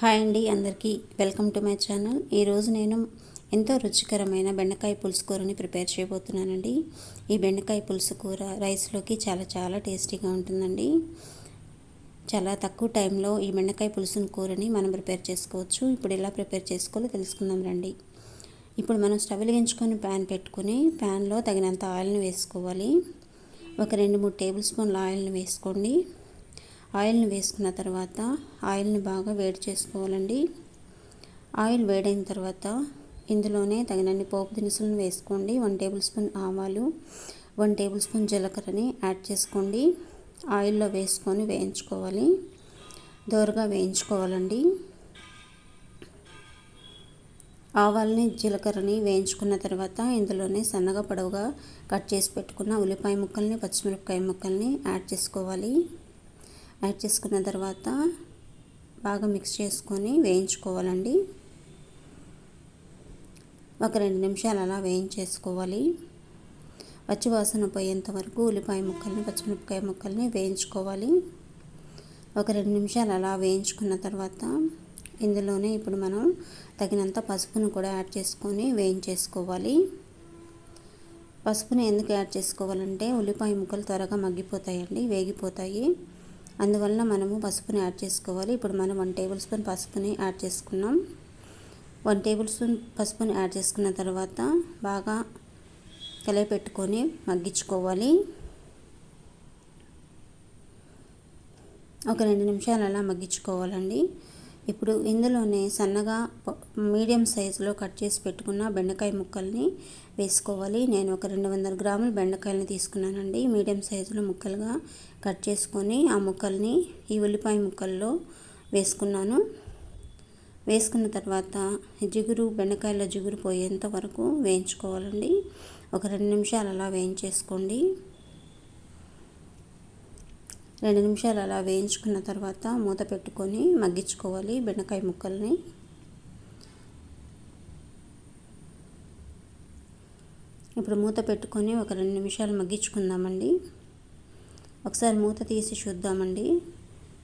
Hi అండి అందరికీ welcome to my channel. ఈరోజు నేను ఎంతో రుచికరమైన బెండకాయ పులుసు కూరని ప్రిపేర్ చేయబోతున్నానండి. ఈ బెండకాయ పులుసు కూర రైస్లోకి చాలా చాలా టేస్టీగా ఉంటుందండి. చాలా తక్కువ టైంలో ఈ బెండకాయ పులుసు కూరని మనం ప్రిపేర్ చేసుకోవచ్చు. ఇప్పుడు ఎలా ప్రిపేర్ చేసుకోవాలో తెలుసుకుందాం రండి. ఇప్పుడు మనం స్టవ్ వెలిగించుకొని ప్యాన్ పెట్టుకుని ప్యాన్లో తగినంత ఆయిల్ని వేసుకోవాలి. ఒక రెండు మూడు టేబుల్ స్పూన్ల ఆయిల్ని వేసుకోండి. ఆయిల్ని వేసుకున్న తర్వాత ఆయిల్ని బాగా వేడి చేసుకోవాలండి. ఆయిల్ వేడైన తర్వాత ఇందులోనే తగినన్ని పోపు దినుసులను వేసుకోండి. వన్ టేబుల్ స్పూన్ ఆవాలు వన్ టేబుల్ స్పూన్ జీలకర్రని యాడ్ చేసుకోండి. ఆయిల్లో వేసుకొని వేయించుకోవాలి. దోరగా వేయించుకోవాలండి. ఆవాలని జీలకర్రని వేయించుకున్న తర్వాత ఇందులోనే సన్నగా పొడవుగా కట్ చేసి పెట్టుకున్న ఉల్లిపాయ ముక్కల్ని పచ్చిమిరపకాయ ముక్కల్ని యాడ్ చేసుకోవాలి. యాడ్ చేసుకున్న తర్వాత బాగా మిక్స్ చేసుకొని వేయించుకోవాలండి. ఒక రెండు నిమిషాలు అలా వేయించేసుకోవాలి. పచ్చివాసన పోయేంత వరకు ఉల్లిపాయ ముక్కల్ని పచ్చిమిరపకాయ ముక్కల్ని వేయించుకోవాలి. ఒక రెండు నిమిషాలు అలా వేయించుకున్న తర్వాత ఇందులోనే ఇప్పుడు మనం తగినంత పసుపును కూడా యాడ్ చేసుకొని వేయించేసుకోవాలి. పసుపుని ఎందుకు యాడ్ చేసుకోవాలంటే ఉల్లిపాయ ముక్కలు త్వరగా మగ్గిపోతాయండి వేగిపోతాయి. అందువలన మనము పసుపుని యాడ్ చేసుకోవాలి. ఇప్పుడు మనం వన్ టేబుల్ స్పూన్ పసుపుని యాడ్ చేసుకున్నాం. వన్ టేబుల్ స్పూన్ పసుపుని యాడ్ చేసుకున్న తర్వాత బాగా పెట్టుకొని మగ్గించుకోవాలి. ఒక రెండు నిమిషాలు అలా మగ్గించుకోవాలండి. ఇప్పుడు ఇందులోనే సన్నగా మీడియం సైజులో కట్ చేసి పెట్టుకున్న బెండకాయ ముక్కల్ని వేసుకోవాలి. నేను ఒక రెండు వందల గ్రాముల బెండకాయలని తీసుకున్నానండి. మీడియం సైజులో ముక్కలుగా కట్ చేసుకొని ఆ ముక్కల్ని ఈ ఉల్లిపాయ ముక్కల్లో వేసుకున్నాను. వేసుకున్న తర్వాత జిగురు బెండకాయల జిగురు పోయేంత వరకు వేయించుకోవాలండి. ఒక రెండు నిమిషాలు అలా వేయించేసుకోండి. రెండు నిమిషాలు అలా వేయించుకున్న తర్వాత మూత పెట్టుకొని మగ్గించుకోవాలి బెండకాయ ముక్కల్ని. ఇప్పుడు మూత పెట్టుకొని ఒక రెండు నిమిషాలు మగ్గించుకుందామండి. ఒకసారి మూత తీసి చూద్దామండి.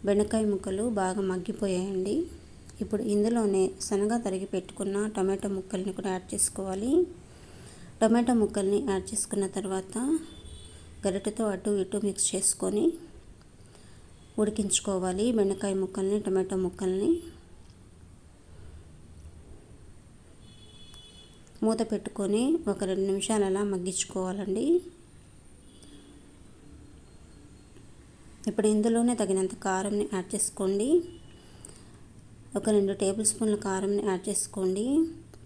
బెండకాయ ముక్కలు బాగా మగ్గిపోయాయండి. ఇప్పుడు ఇందులోనే శనగ తరిగి పెట్టుకున్న టమాటో ముక్కల్ని కూడా యాడ్ చేసుకోవాలి. టమాటో ముక్కల్ని యాడ్ చేసుకున్న తర్వాత గరిటెతో అటు ఇటు మిక్స్ చేసుకొని ఉడికించుకోవాలి. బెండకాయ ముక్కల్ని టమాటో ముక్కల్ని. మూత పెట్టుకొని ఒక రెండు నిమిషాలు అలా మగ్గించుకోవాలండి. ఇప్పుడు ఇందులోనే తగినంత కారంని యాడ్ చేసుకోండి. ఒక రెండు టేబుల్ స్పూన్ల కారంని యాడ్ చేసుకోండి.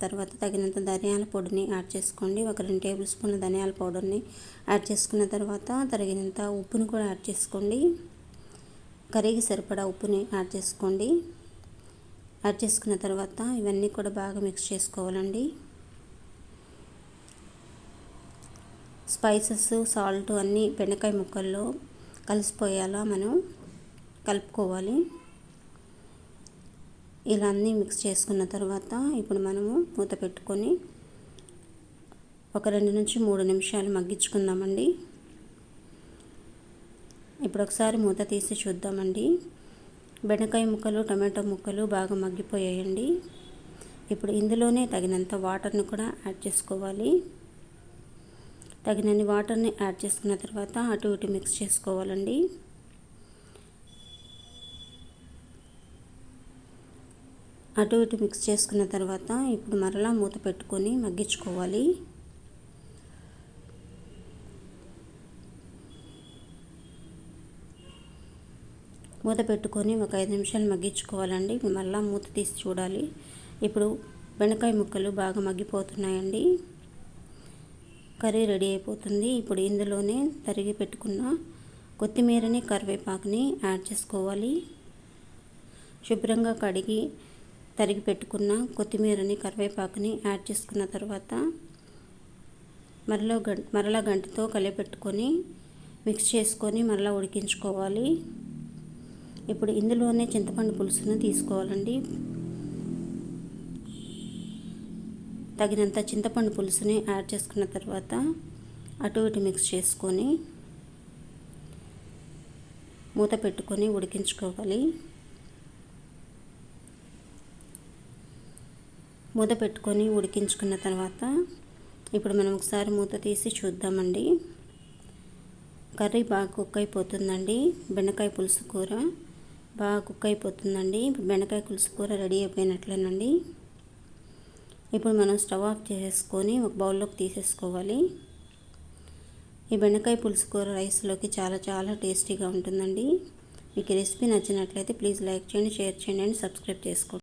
తర్వాత తగినంత ధనియాల పొడిని యాడ్ చేసుకోండి. ఒక రెండు టేబుల్ స్పూన్ల ధనియాల పౌడర్ని యాడ్ చేసుకున్న తర్వాత తగినంత ఉప్పుని కూడా యాడ్ చేసుకోండి. కర్రీకి సరిపడా ఉప్పుని యాడ్ చేసుకోండి. యాడ్ చేసుకున్న తర్వాత ఇవన్నీ కూడా బాగా మిక్స్ చేసుకోవాలండి. స్పైసెస్ సాల్ట్ అన్నీ బెండకాయ ముక్కల్లో కలిసిపోయేలా మనం కలుపుకోవాలి. ఇలా అన్నీ మిక్స్ చేసుకున్న తర్వాత ఇప్పుడు మనము మూత పెట్టుకొని ఒక రెండు నుంచి మూడు నిమిషాలు మగ్గించుకుందామండి. ఇప్పుడు ఒకసారి మూత తీసి చూద్దామండి. బెండకాయ ముక్కలు టమాటో ముక్కలు బాగా మగ్గిపోయాయండి. ఇప్పుడు ఇందులోనే తగినంత వాటర్ని కూడా యాడ్ చేసుకోవాలి. తగినన్ని వాటర్ని యాడ్ చేసుకున్న తర్వాత అటు ఇటు మిక్స్ చేసుకోవాలండి. అటు ఇటు మిక్స్ చేసుకున్న తర్వాత ఇప్పుడు మరలా మూత పెట్టుకొని మగ్గించుకోవాలి. మూత పెట్టుకొని ఒక ఐదు నిమిషాలు మగ్గించుకోవాలండి. మళ్ళీ మూత తీసి చూడాలి. ఇప్పుడు బెండకాయ ముక్కలు బాగా మగ్గిపోతున్నాయండి. కర్రీ రెడీ అయిపోతుంది. ఇప్పుడు ఇందులోనే తరిగి పెట్టుకున్న కొత్తిమీరని కరివేపాకుని యాడ్ చేసుకోవాలి. శుభ్రంగా కడిగి తరిగి పెట్టుకున్న కొత్తిమీరని కరివేపాకుని యాడ్ చేసుకున్న తర్వాత మరలో గ మరలా గంటతో కలిపెట్టుకొని మిక్స్ చేసుకొని మరలా ఉడికించుకోవాలి. ఇప్పుడు ఇందులోనే చింతపండు పులుసును తీసుకోవాలండి. తగినంత చింతపండు పులుసుని యాడ్ చేసుకున్న తర్వాత అటు ఇటు మిక్స్ చేసుకొని మూత పెట్టుకొని ఉడికించుకోవాలి. మూత పెట్టుకొని ఉడికించుకున్న తర్వాత ఇప్పుడు మనం ఒకసారి మూత తీసి చూద్దామండి. కర్రీ బాగా కుక్ అయిపోతుందండి. బెండకాయ పులుసు కూర బాగా కుక్ అయిపోతుందండి. ఇప్పుడు బెండకాయ పులుసు కూర రెడీ అయిపోయినట్లేనండి. ఇప్పుడు మనం స్టవ్ ఆఫ్ చేసేసుకొని ఒక బౌల్లోకి తీసేసుకోవాలి. ఈ బెండకాయ పులుసు కూర రైస్లోకి చాలా చాలా టేస్టీగా ఉంటుందండి. మీకు రెసిపీ నచ్చినట్లయితే ప్లీజ్ లైక్ చేయండి షేర్ చేయండి అండ్ సబ్స్క్రైబ్ చేసుకోండి.